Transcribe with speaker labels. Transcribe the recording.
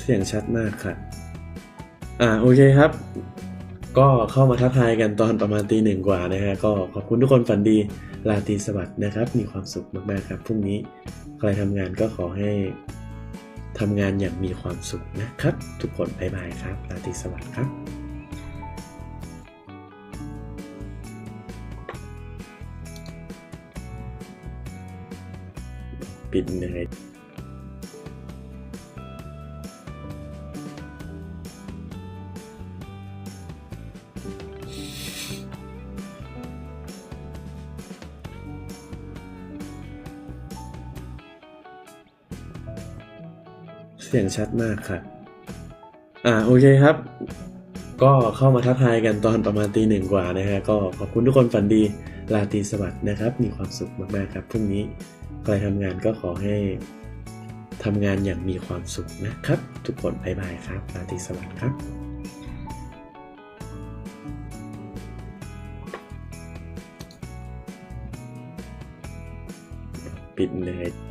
Speaker 1: เสียงชัดมากค่ะ อ่าโอเคครับ ก็เข้ามาทักทายกันตอนประมาณตีหนึ่งกว่านะฮะก็ขอบคุณทุกคนฝันดีราตีสวัสดนะครับ มีความสุขมากๆครับพรุ่งนี้ใครทำงานก็ขอให้ทำงานอย่างมีความสุขนะครับ ทุกคนบ๊ายบายครับราตีสวัสดครับปิดเลย เสียงชัดมากค่ะ อ่าโอเคครับ ก็เข้ามาทักทายกันตอนประมาณตีหนึ่งกว่านะฮะก็ขอบคุณทุกคนฝันดีราตรีสวัสดิ์นะครับ มีความสุขมากๆครับพรุ่งนี้ใครทำงานก็ขอให้ทำงานอย่างมีความสุขนะครับ ทุกคนบ๊ายบายครับราตรีสวัสดิ์ครับปิดเลย